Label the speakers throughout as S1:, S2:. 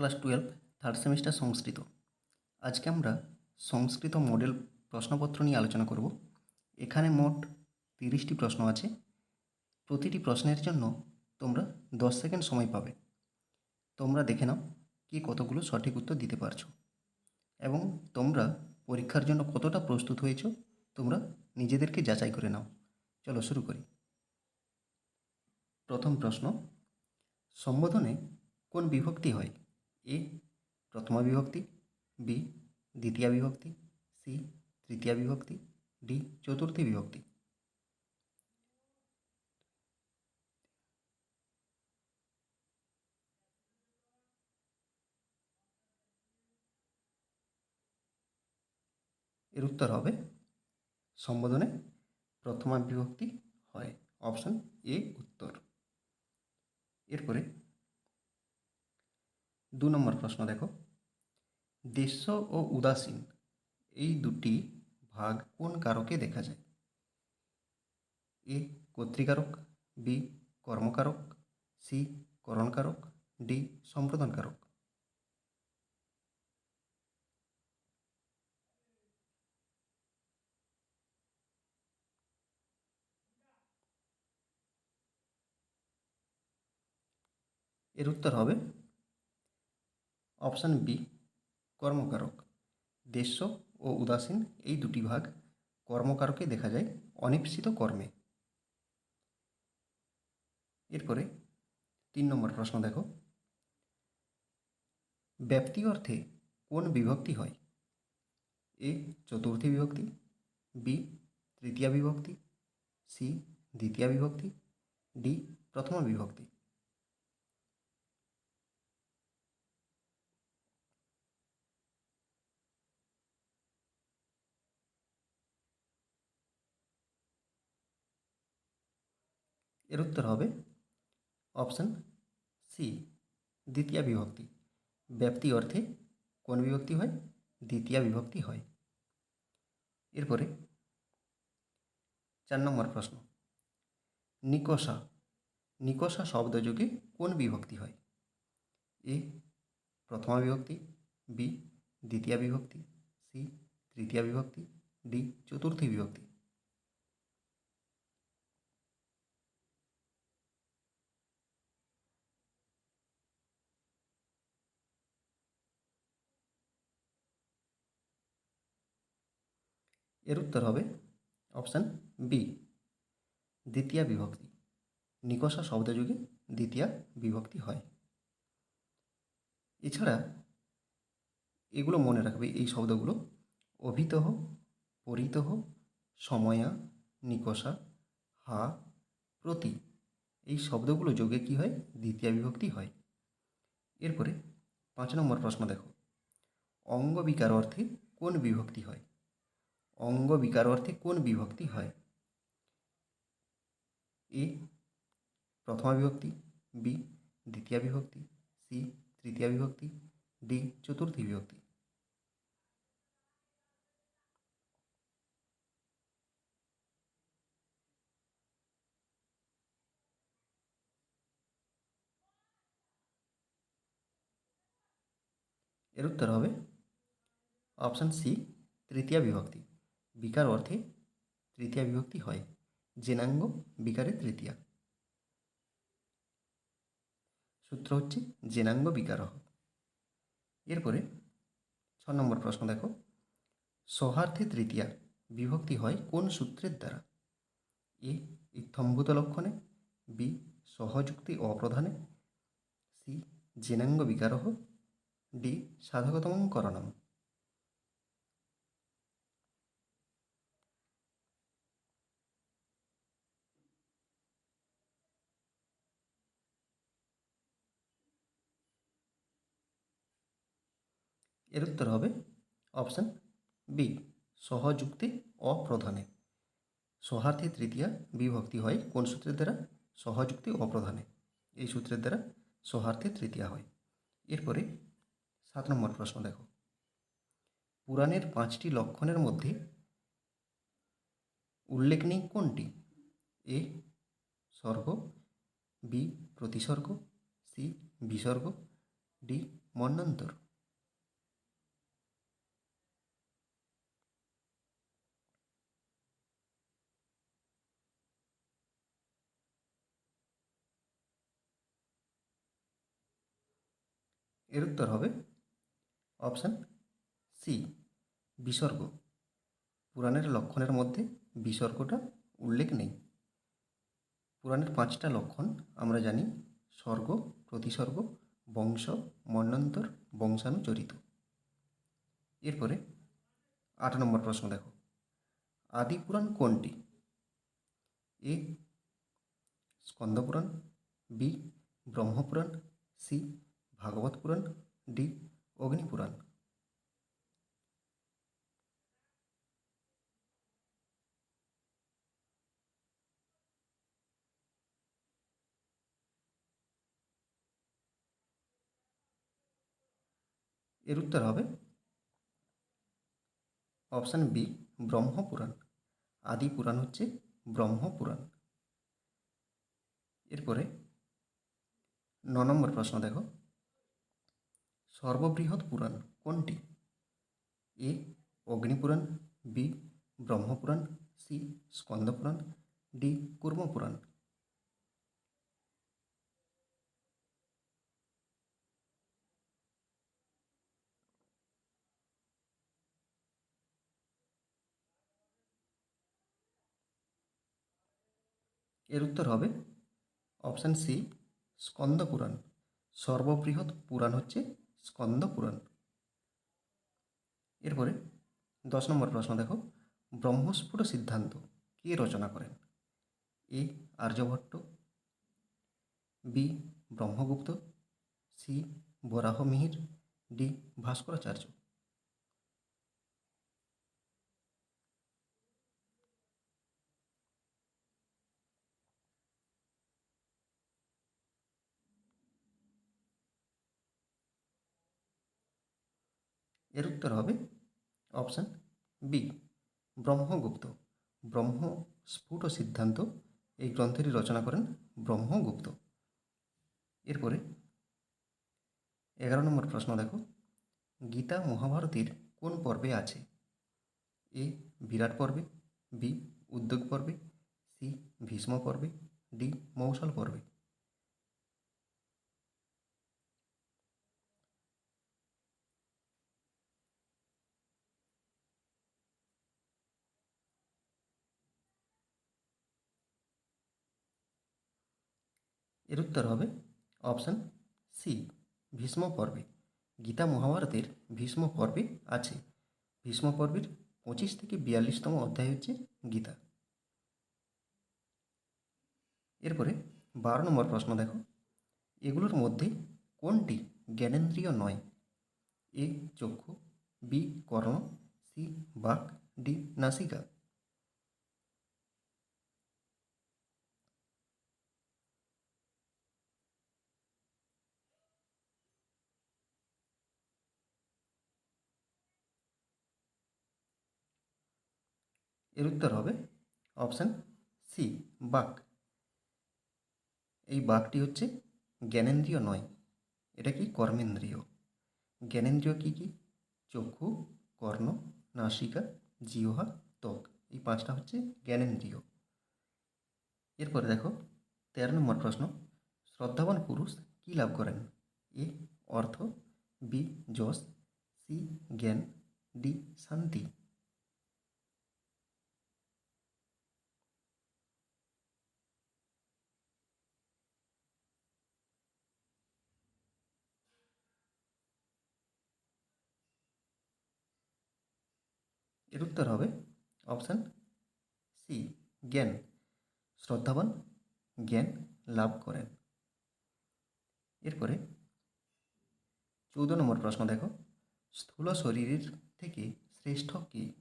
S1: Class twelve third semester Sanskrit. আজকে আমরা সংস্কৃত model প্রশ্নপত্র নিয়ে আলোচনা করব। এখানে মোট তিরিশটি প্রশ্ন আছে। প্রতিটি প্রশ্নের জন্য তোমরা দশ সেকেন্ড সময় পাবে। তোমরা দেখে নাও কি কতগুলো সঠিক উত্তর দিতে পারছ। এবং তোমরা পরীক্ষার জন্য কতটা প্রস্তুত হয়েছো, তোমরা নিজেদেরকে যাচাই করে নাও। চলো শুরু করি। প্রথম প্রশ্ন, সম্বোধনে কোন বিভক্তি হয়? এ, প্রথমা বিভক্তি বি দ্বিতীয়া বিভক্তি সি তৃতীয়া বিভক্তি ডি চতুর্থী বিভক্তি। এর উত্তর হবে, সম্বোধনে প্রথমা বিভক্তি হয়, অপশন এ, উত্তর। এরপরে দু নম্বর প্রশ্ন দেখো। দেশ্য ও উদাসীন, এই দুটি ভাগ কোন কারকে দেখা যায়? এ কর্তৃকারক, বি কর্মকারক, সি করণকারক, ডি সম্প্রদানকারক এর উত্তর হবে অপশান বি, কর্মকারক। দেশ্য ও উদাসীন, এই দুটি ভাগ কর্মকারকে দেখা যায় অনিশ্চিত কর্মে। এরপরে তিন নম্বর প্রশ্ন দেখো। ব্যাপ্তি অর্থে কোন বিভক্তি হয়? এ, চতুর্থী বিভক্তি, বি, তৃতীয়া বিভক্তি, সি, দ্বিতীয়া বিভক্তি, ডি, প্রথমা বিভক্তি। এর উত্তর হবে অপশান সি, দ্বিতীয় বিভক্তি। ব্যাপ্তি অর্থে কোন বিভক্তি হয়? দ্বিতীয় বিভক্তি হয়। এরপরে চার নম্বর প্রশ্ন। নিকষা নিকষা শব্দযোগে কোন বিভক্তি হয়? এ, প্রথমা বিভক্তি, বি, দ্বিতীয় বিভক্তি, সি, তৃতীয় বিভক্তি, ডি, চতুর্থী বিভক্তি। এর উত্তর হবে অপশান বি, দ্বিতীয়া বিভক্তি। নিকষা শব্দযুগে দ্বিতীয়া বিভক্তি হয়। এছাড়া এগুলো মনে রাখবে, এই শব্দগুলো অভিতহ, পরিতহ, সময়া, নিকষা, হা, প্রতি। এই শব্দগুলো যোগে কি হয়? দ্বিতীয় বিভক্তি হয়। এরপরে পাঁচ নম্বর প্রশ্ন দেখো। অঙ্গ বিকার অর্থে কোন বিভক্তি হয়? অঙ্গ বিকার অর্থে কোন বিভক্তি হয় এ প্রথমা বিভক্তি বি দ্বিতীয় বিভক্তি সি তৃতীয় বিভক্তি ডি চতুর্থী বিভক্তি এর উত্তর হবে অপশান সি তৃতীয়া বিভক্তি। বিকার অর্থে তৃতীয়া বিভক্তি হয়। জেনাঙ্গ বিকারে তৃতীয়া। সূত্র হচ্ছে জেনাঙ্গ বিকারহ। এরপরে ছ নম্বর প্রশ্ন দেখো। সহার্থে তৃতীয়া বিভক্তি হয় কোন সূত্রের দ্বারা? এ, ইত্থম্ভূত লক্ষণে, বি, সহযুক্তি অপ্রধানে, সি, জেনাঙ্গ বিকারহ, ডি, সাধকতম করণম। এর উত্তর হবে অপশান বি সহযুক্তি অপ্রধানে। সহার্থী তৃতীয়া বিভক্তি হয় কোন সূত্রের দ্বারা? সহযুক্তি অপ্রধানে। এই সূত্রের দ্বারা সহার্থী তৃতীয়া হয়। এরপরে সাত নম্বর প্রশ্ন দেখো। পুরাণের পাঁচটি লক্ষণের মধ্যে উল্লেখ নেই কোনটি? এ, স্বর্গ, বি প্রতিসর্গ সি, বিসর্গ, ডি মন্বন্তর এর উত্তর হবে অপশান সি, বিসর্গ। পুরাণের লক্ষণের মধ্যে বিসর্গটা উল্লেখ নেই। পুরাণের পাঁচটা লক্ষণ আমরা জানি, স্বর্গ প্রতিসর্গ বংশ, মন্বন্তর, বংশানুচরিত। এরপরে আট নম্বর প্রশ্ন দেখো। আদি পুরাণ কোনটি? A Skandapurana B, Brahmapurana, C Bhagavata Purana, D Agnipurana এর উত্তর হবে অপশান বি ব্রহ্মপুরাণ আদি পুরাণ হচ্ছে ব্রহ্মপুরাণ এরপরে ন নম্বর প্রশ্ন দেখো। সর্ববৃহৎ পুরাণ কোনটি? A, Agnipurana, B, Brahmapurana, C, Skandapurana, D, Kurmapurana. এর উত্তর হবে অপশান সি স্কন্দ পুরাণ সর্ববৃহৎ পুরাণ হচ্ছে স্কন্দ পুরাণ। এরপরে দশ নম্বর প্রশ্ন দেখো। ব্রহ্মস্ফুট সিদ্ধান্ত কে রচনা করেন? A Aryabhata, B Brahmagupta, C Varahamihira D Bhaskaracharya. এর উত্তর হবে অপশান বি, ব্রহ্মগুপ্ত। ব্রহ্ম স্ফুট সিদ্ধান্ত, এই গ্রন্থেরই রচনা করেন ব্রহ্মগুপ্ত। এরপরে এগারো নম্বর প্রশ্ন দেখো, গীতা মহাভারতীর কোন পর্বে আছে? এ, বিরাট পর্বে, বি, উদ্যোগ পর্বে, সি, ভীষ্ম পর্বে, ডি, মৌসল পর্বে। এর উত্তর হবে অপশান সি, ভীষ্ম পর্বে। গীতা মহাভারতের ভীষ্ম পর্বে আছে। ভীষ্ম পর্বের পঁচিশ থেকে বিয়াল্লিশতম অধ্যায় হচ্ছে গীতা। এরপরে বারো নম্বর প্রশ্ন দেখো। এগুলোর মধ্যে কোনটি জ্ঞানেন্দ্রীয় নয়? এ চক্ষু, বি কর্ণ, সি বাক, ডি নাসিকা। এর উত্তর হবে অপশান সি বাক এই বাকটি হচ্ছে জ্ঞানেন্দ্রিয় নয়, এটা কি কর্মেন্দ্রিয়? জ্ঞানেন্দ্রিয় কী কী? চক্ষু, কর্ণ, নাসিকা, জিহ্বা, ত্বক। এই পাঁচটা হচ্ছে জ্ঞানেন্দ্রিয়। এরপরে দেখো, তেরো নম্বর প্রশ্ন, শ্রদ্ধাবান পুরুষ কী লাভ করেন? এ, অর্থ, বি, যশ, সি, জ্ঞান, ডি, শান্তি এর উত্তর হবে অপশান সি জ্ঞান। শ্রদ্ধাবান, জ্ঞান লাভ করেন। এরপরে চৌদ্দ নম্বর প্রশ্ন দেখো। স্থূল শরীরের থেকে শ্রেষ্ঠ কি?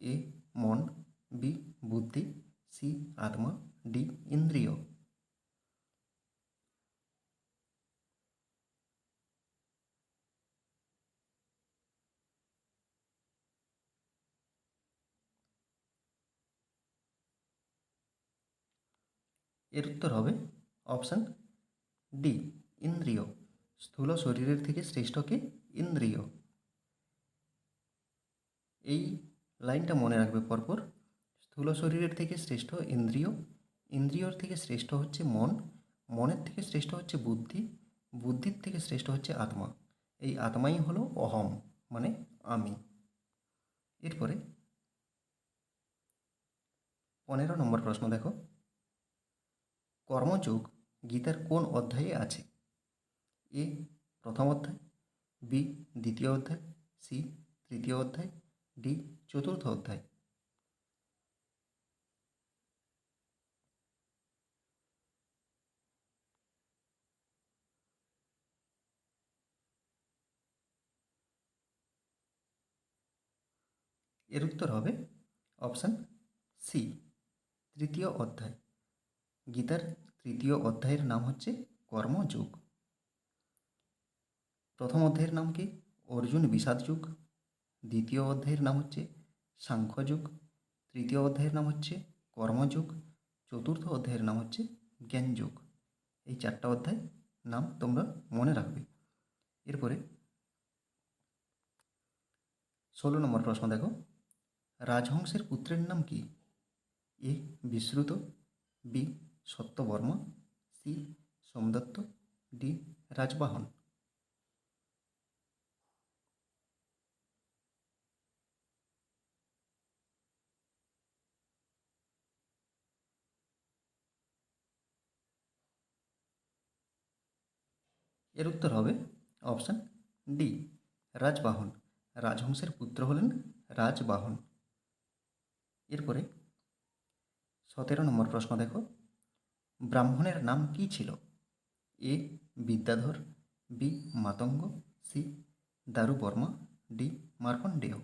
S1: এ, মন, বি, বুদ্ধি, সি, আত্মা, ডি, ইন্দ্রিয়। এর উত্তর হবে অপশান ডি, ইন্দ্রিয়। স্থূল শরীরের থেকে শ্রেষ্ঠকে ইন্দ্রিয়। এই লাইনটা মনে রাখবে পরপর। স্থূল শরীরের থেকে শ্রেষ্ঠ ইন্দ্রিয়। ইন্দ্রিয়র থেকে শ্রেষ্ঠ হচ্ছে মন। মনের থেকে শ্রেষ্ঠ হচ্ছে বুদ্ধি। বুদ্ধির থেকে শ্রেষ্ঠ হচ্ছে আত্মা। এই আত্মাই হলো অহম মানে আমি। এরপরে পনেরো নম্বর প্রশ্ন দেখো। কর্মযোগ গীতার কোন অধ্যায়ে আছে? এ, প্রথম অধ্যায়, বি, দ্বিতীয় অধ্যায়, সি, তৃতীয় অধ্যায়, ডি, চতুর্থ অধ্যায়। এর উত্তর হবে অপশান সি, তৃতীয় অধ্যায়, গীতার তৃতীয় অধ্যায়ের নাম হচ্ছে কর্মযোগ। প্রথম অধ্যায়ের নাম কি? অর্জুন বিষাদ যুগ। দ্বিতীয় অধ্যায়ের নাম হচ্ছে সাংখ্যযুগ তৃতীয় অধ্যায়ের নাম হচ্ছে কর্মযুগ। চতুর্থ অধ্যায়ের নাম হচ্ছে জ্ঞানযুগ এই চারটা অধ্যায় নাম তোমরা মনে রাখবে। এরপরে ষোলো নম্বর প্রশ্ন দেখো। রাজহংসের পুত্রের নাম কি? A, Vishruta. B Satyavarma C Somadatta, D Rajavahana. এর উত্তর হবে অপশান ডি, রাজবাহন। রাজহংসের পুত্র হলেন রাজবাহন। এরপরে সতেরো নম্বর প্রশ্ন দেখো। ব্রাহ্মণের নাম কি ছিল? A. Vidyadhara, B. Matanga, C. Daru Varma D. Markandey.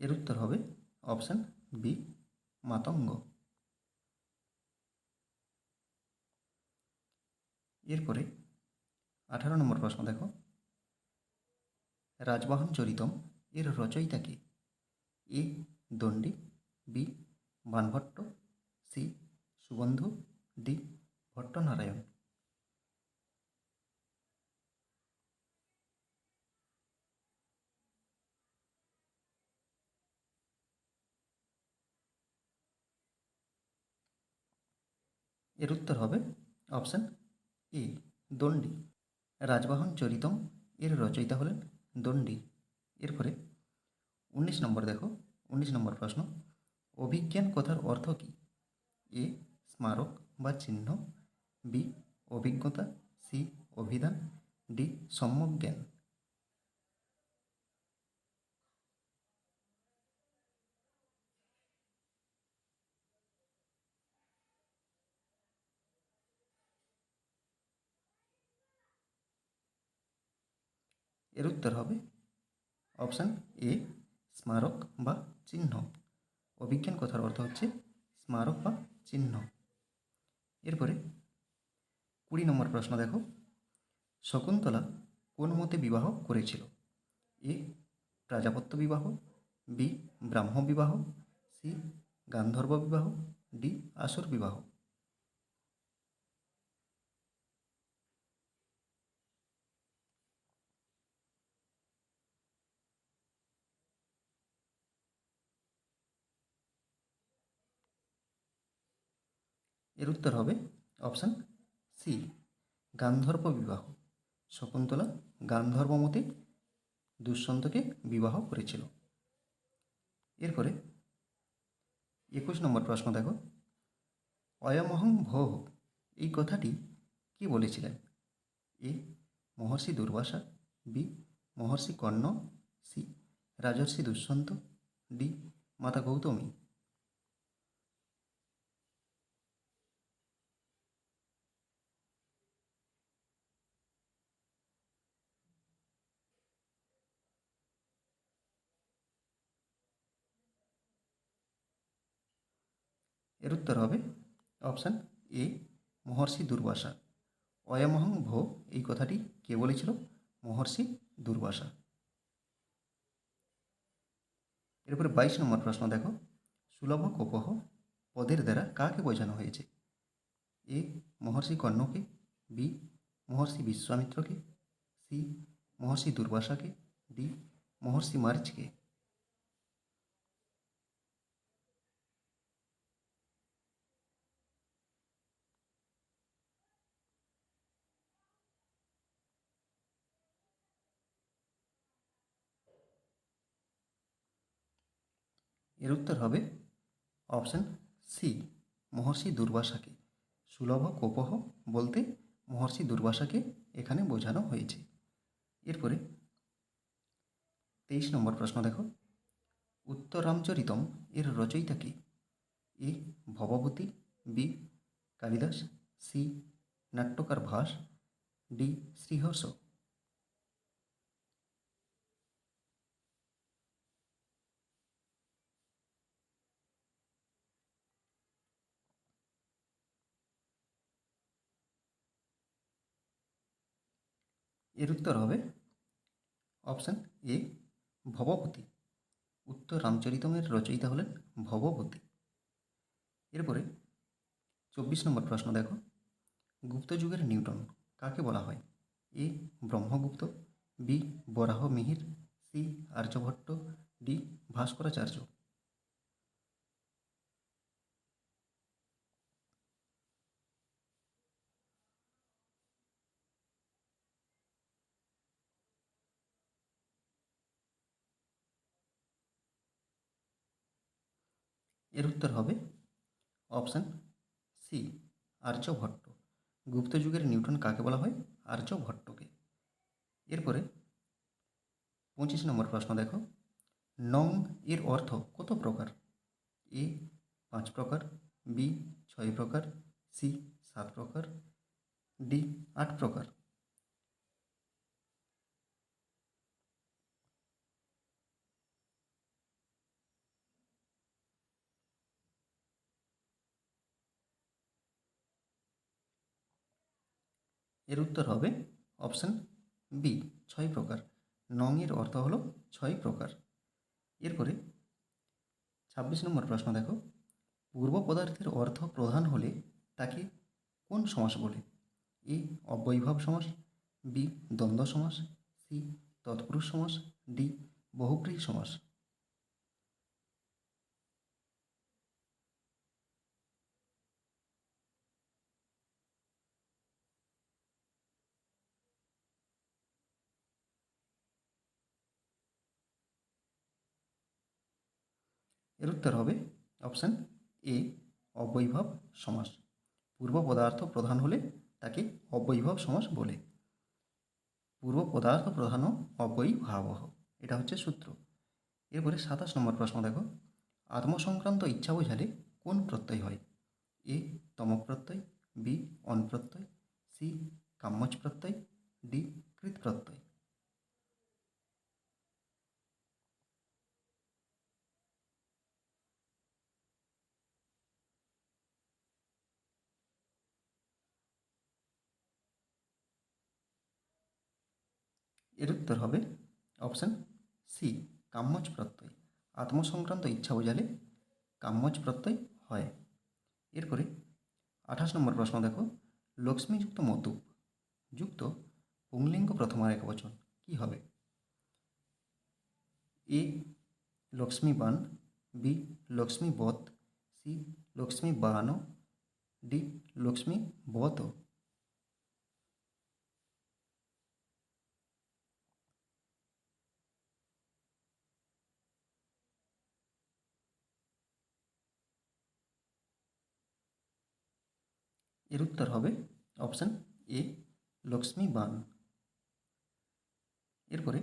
S1: এর উত্তর হবে অপশান বি, মাতঙ্গ। এরপরে আঠারো নম্বর প্রশ্ন দেখো। রাজবাহন চরিতম এর রচয়িতা কে? A Dandi, B Banabhatta, C Subandhu D Bhattanarayana. এর উত্তর হবে অপশান এ দণ্ডী। রাজবাহন চরিতম এর রচয়িতা হলেন দণ্ডী। এরপরে উনিশ নম্বর দেখো, উনিশ নম্বর প্রশ্ন, অভিজ্ঞান কথার অর্থ কী? এ, স্মারক বা চিহ্ন, বি, অভিজ্ঞতা, সি, অভিধান, ডি, সম্যক জ্ঞান। এর উত্তর হবে অপশান এ, স্মারক বা চিহ্ন। অভিজ্ঞান কথার অর্থ হচ্ছে স্মারক বা চিহ্ন। এরপরে কুড়ি নম্বর প্রশ্ন দেখো। শকুন্তলা কোন মতে বিবাহ করেছিল? এ, প্রাজাপত্য বিবাহ, বি ব্রাহ্ম বিবাহ সি, গান্ধর্ব বিবাহ, ডি, আসুর বিবাহ। এর উত্তর হবে অপশান সি গান্ধর্ব বিবাহ। শকুন্তলা গান্ধর্ব মতে দুষ্যন্তকে বিবাহ করেছিল। এরপরে একুশ নম্বর প্রশ্ন দেখো। অয়মহং ভোহ, এই কথাটি কি বলেছিলেন? এ, মহর্ষি দুর্বাসা, বি, মহর্ষি কর্ণ, সি, রাজর্ষি দুষ্যন্ত ডি, মাতা গৌতমী। এর উত্তর হবে অপশান এ, মহর্ষি দুর্বাসা। অয়মহং ভো, এই কথাটি কে বলেছিল? মহর্ষি দুর্বাসা। এরপরে বাইশ নম্বর প্রশ্ন দেখো। সুলভ কোপহ পদের দ্বারা কাকে বোঝানো হয়েছে? এ, মহর্ষি কর্ণকে, বি, মহর্ষি বিশ্বামিত্রকে, সি, মহর্ষি দুর্বাসাকে, ডি, মহর্ষি মার্চকে এর উত্তর হবে অপশান সি মহর্ষি দুর্বাসাকে। সুলভ কোপহ বলতে মহর্ষি দুর্বাসাকে এখানে বোঝানো হয়েছে। এরপরে তেইশ নম্বর প্রশ্ন দেখো। উত্তরামচরিতম এর রচয়িতা কে? A, Bhavabhuti, B, Kalidasa, C, নাট্যকার ভাস, ডি, শ্রীহর্ষ। এর উত্তর হবে অপশান এ ভবপতি। উত্তর রামচরিতমের রচয়িতা হলেন ভবপতি। এরপরে চব্বিশ নম্বর প্রশ্ন দেখো। গুপ্ত যুগের নিউটন কাকে বলা হয়? A Brahmagupta B Varaha Mihira C Aryabhata D Bhaskaracharya. এর উত্তর হবে অপশান সি, আর্যভট্ট। গুপ্ত যুগের নিউটন কাকে বলা হয়? আর্যভট্টকে। এরপরে পঁচিশ নম্বর প্রশ্ন দেখো। নং এর অর্থ কত প্রকার? এ পাঁচ প্রকার, বি ছয় প্রকার, সি সাত প্রকার, ডি আট প্রকার। এর উত্তর হবে অপশান বি ছয় প্রকার। নং এর অর্থ হলো ছয় প্রকার। এরপরে ছাব্বিশ নম্বর প্রশ্ন দেখো। পূর্ব পদার্থের অর্থ প্রধান হলে তাকে কোন সমাস বলে? এ অবৈভব সমাস, বি, দ্বন্দ্ব সমাস, সি, তৎপুরুষ সমাস, ডি বহুব্রীহি সমাস। এর উত্তর হবে অপশান এ, অবৈভব সমাস। পূর্ব পদার্থ প্রধান হলে তাকে অবৈভব সমাস বলে। পূর্ব পদার্থ প্রধান অবৈভাবহ, এটা হচ্ছে সূত্র। এরপরে সাতাশ নম্বর প্রশ্ন দেখো। আত্মসংক্রান্ত ইচ্ছা বোঝালে কোন প্রত্যয় হয়? এ তমক প্রত্যয় বি অন প্রত্যয় সি, কাম্যজ প্রত্যয়, ডি কৃত প্রত্যয় এর উত্তর হবে অপশান সি কাম্যজ প্রত্যয়। আত্মসংক্রান্ত ইচ্ছা বোঝালে কাম্যজ প্রত্যয় হয়। এরপরে আঠাশ নম্বর প্রশ্ন দেখো। লক্ষ্মীযুক্ত মতুপ যুক্ত পুংলিঙ্গ প্রথমার এক বচন, কী হবে? এ, লক্ষ্মী বান, বি, লক্ষ্মী বত সি, লক্ষ্মী বান, ডি, লক্ষ্মী বত এর উত্তর হবে অপশান এ, লক্ষ্মী বান। এরপরে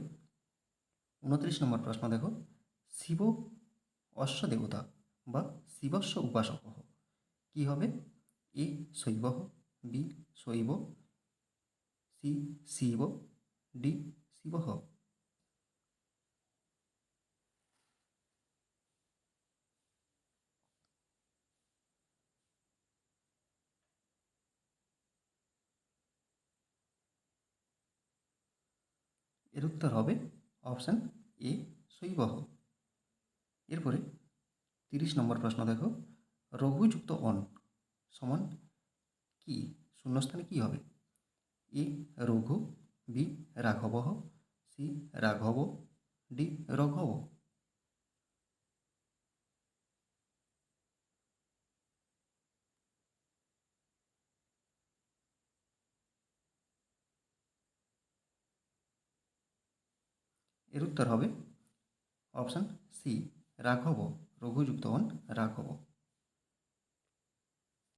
S1: উনত্রিশ নম্বর প্রশ্ন দেখো। শিব অশ্ব দেবতা বা শিবস্ব উপাসক। কী হবে? এ, শৈব, বি, শৈব, সি, শিব, ডি, শিব। এর উত্তর হবে অপশান এ, শৈবহ। এরপরে তিরিশ নম্বর প্রশ্ন দেখো, রঘুযুক্ত অন সমান কি? শূন্যস্থানে কি হবে? এ, রঘু, বি, রাঘবহ, সি, রাঘব, ডি, রঘব। এর উত্তর হবে অপশান সি রাঘব রঘুযুক্ত হন রাঘব।